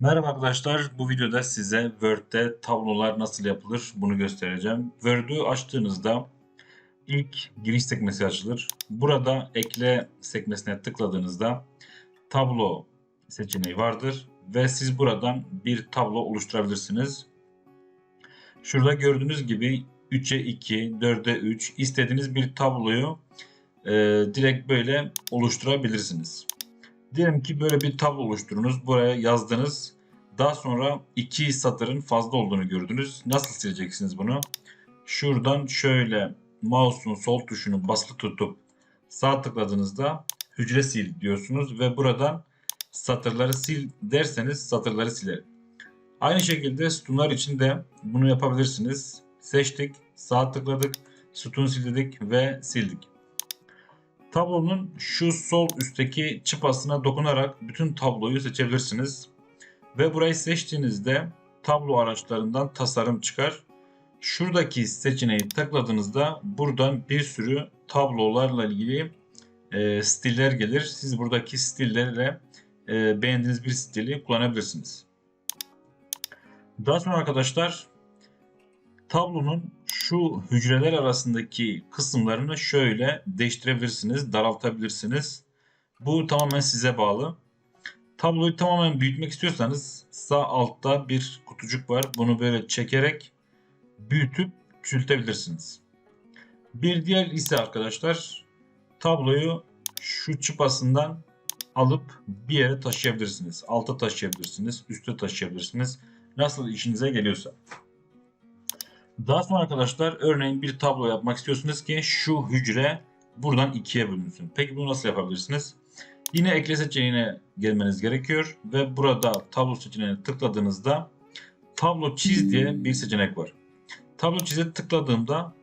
Merhaba arkadaşlar. Bu videoda size Word'de tablolar nasıl yapılır bunu göstereceğim. Word'ü açtığınızda ilk giriş sekmesi açılır. Burada ekle sekmesine tıkladığınızda tablo seçeneği vardır ve siz buradan bir tablo oluşturabilirsiniz. Şurada gördüğünüz gibi 3'e 2, 4'e 3 istediğiniz bir tabloyu e, direkt böyle oluşturabilirsiniz. Diyelim ki böyle bir tablo oluşturunuz. Buraya yazdınız. Daha sonra iki satırın fazla olduğunu gördünüz. Nasıl sileceksiniz bunu? Şuradan şöyle mouse'un sol tuşunu basılı tutup sağ tıkladığınızda hücre sil diyorsunuz ve buradan satırları sil derseniz satırları siler. Aynı şekilde sütunlar için de bunu yapabilirsiniz. Seçtik, sağ tıkladık, sütun sildik ve sildik. Tablonun şu sol üstteki çıpasına dokunarak bütün tabloyu seçebilirsiniz. Ve burayı seçtiğinizde tablo araçlarından tasarım çıkar. Şuradaki seçeneği tıkladığınızda buradan bir sürü tablolarla ilgili e, stiller gelir. Siz buradaki stillerle e, beğendiğiniz bir stili kullanabilirsiniz. Daha sonra arkadaşlar tablonun şu hücreler arasındaki kısımlarını şöyle değiştirebilirsiniz, daraltabilirsiniz. Bu tamamen size bağlı. Tabloyu tamamen büyütmek istiyorsanız sağ altta bir kutucuk var. Bunu böyle çekerek büyütüp küçültebilirsiniz. Bir diğer ise arkadaşlar tabloyu şu çıpasından alıp bir yere taşıyabilirsiniz. Alta taşıyabilirsiniz, üste taşıyabilirsiniz. Nasıl işinize geliyorsa. Daha sonra arkadaşlar örneğin bir tablo yapmak istiyorsunuz ki şu hücre buradan ikiye bölünsün. Peki bunu nasıl yapabilirsiniz? Yine ekle seçeneğine gelmeniz gerekiyor ve burada tablo seçeneğine tıkladığınızda tablo çiz diye bir seçenek var. Tablo çize tıkladığımda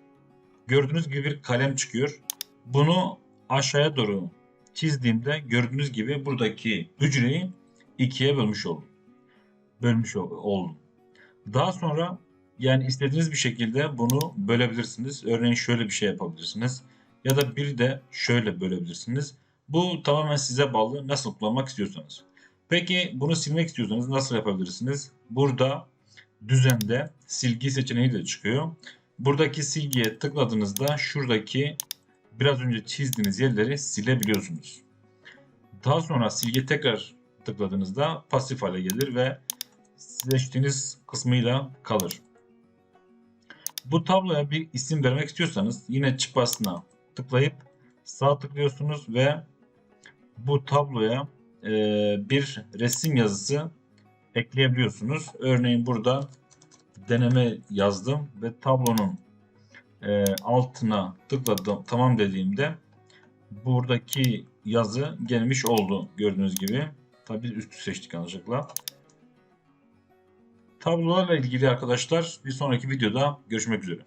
gördüğünüz gibi bir kalem çıkıyor. Bunu aşağıya doğru çizdiğimde gördüğünüz gibi buradaki hücreyi ikiye bölmüş oldum. Bölmüş oldum. Daha sonra yani istediğiniz bir şekilde bunu bölebilirsiniz. Örneğin şöyle bir şey yapabilirsiniz. Ya da bir de şöyle bölebilirsiniz. Bu tamamen size bağlı nasıl kullanmak istiyorsanız. Peki bunu silmek istiyorsanız nasıl yapabilirsiniz? Burada düzende silgi seçeneği de çıkıyor. Buradaki silgiye tıkladığınızda şuradaki biraz önce çizdiğiniz yerleri silebiliyorsunuz. Daha sonra silgi tekrar tıkladığınızda pasif hale gelir ve seçtiğiniz kısmıyla kalır. Bu tabloya bir isim vermek istiyorsanız yine çıpasına tıklayıp sağ tıklıyorsunuz ve bu tabloya e, bir resim yazısı ekleyebiliyorsunuz. Örneğin burada deneme yazdım ve tablonun e, altına tıkladım tamam dediğimde buradaki yazı gelmiş oldu gördüğünüz gibi. Tabii üstü seçtik yanlışlıkla. Tablolarla ilgili arkadaşlar bir sonraki videoda görüşmek üzere.